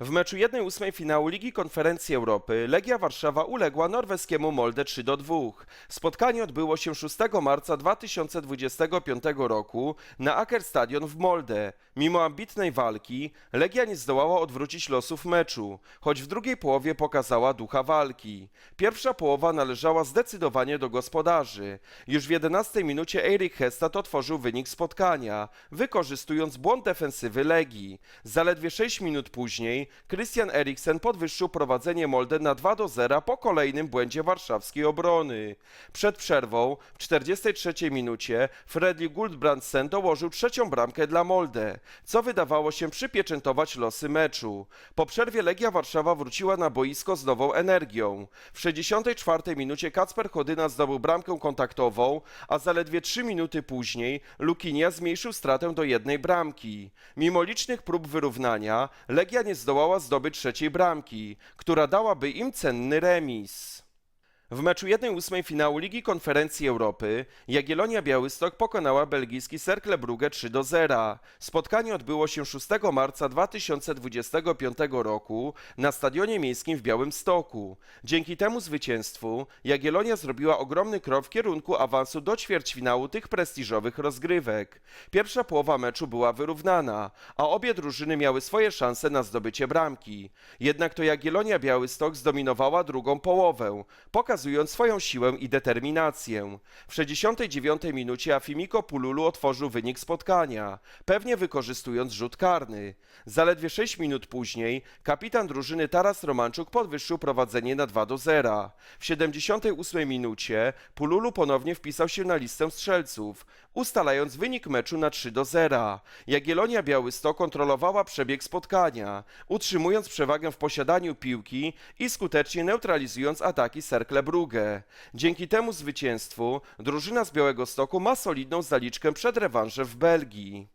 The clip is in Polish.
W meczu 1-8 finału Ligi Konferencji Europy Legia Warszawa uległa norweskiemu Molde 3 do 2. Spotkanie odbyło się 6 marca 2025 roku na Aker Stadion w Molde. Mimo ambitnej walki Legia nie zdołała odwrócić losów meczu, choć w drugiej połowie pokazała ducha walki. Pierwsza połowa należała zdecydowanie do gospodarzy. Już w 11 minucie Eirik Hestad otworzył wynik spotkania, wykorzystując błąd defensywy Legii. Zaledwie 6 minut później Christian Eriksen podwyższył prowadzenie Molde na 2 do 0 po kolejnym błędzie warszawskiej obrony. Przed przerwą w 43 minucie Fredrik Guldbrandsen dołożył trzecią bramkę dla Molde, co wydawało się przypieczętować losy meczu. Po przerwie Legia Warszawa wróciła na boisko z nową energią. W 64 minucie Kacper Chodyna zdobył bramkę kontaktową, a zaledwie 3 minuty później Lukinia zmniejszył stratę do jednej bramki. Mimo licznych prób wyrównania, Legia nie zdołała zdobyć trzeciej bramki, która dałaby im cenny remis. W meczu 1-8 finału Ligi Konferencji Europy Jagiellonia Białystok pokonała belgijski Cercle Brugge 3 do 0. Spotkanie odbyło się 6 marca 2025 roku na Stadionie Miejskim w Białymstoku. Dzięki temu zwycięstwu Jagiellonia zrobiła ogromny krok w kierunku awansu do ćwierćfinału tych prestiżowych rozgrywek. Pierwsza połowa meczu była wyrównana, a obie drużyny miały swoje szanse na zdobycie bramki. Jednak to Jagiellonia Białystok zdominowała drugą połowę, pokazując swoją siłę i determinację. W 69 minucie Afimiko Pululu otworzył wynik spotkania, pewnie wykorzystując rzut karny. Zaledwie 6 minut później kapitan drużyny Taras Romanczuk podwyższył prowadzenie na 2 do 0. W 78 minucie Pululu ponownie wpisał się na listę strzelców, ustalając wynik meczu na 3 do 0. Jagiellonia Białystok kontrolowała przebieg spotkania, utrzymując przewagę w posiadaniu piłki i skutecznie neutralizując ataki Cercle Brugge. Dzięki temu zwycięstwu drużyna z Białego Stoku ma solidną zaliczkę przed rewanżem w Belgii.